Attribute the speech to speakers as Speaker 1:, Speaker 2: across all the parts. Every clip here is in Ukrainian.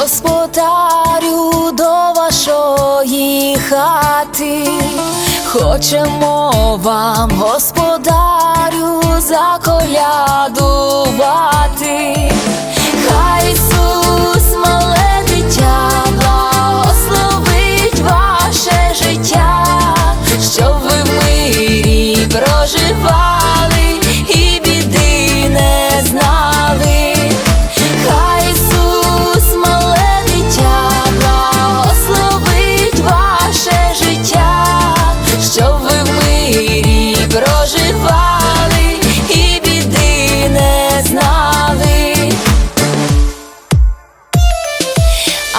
Speaker 1: господарю до вашої хати, хочемо вам, господарю, за коляду.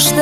Speaker 1: już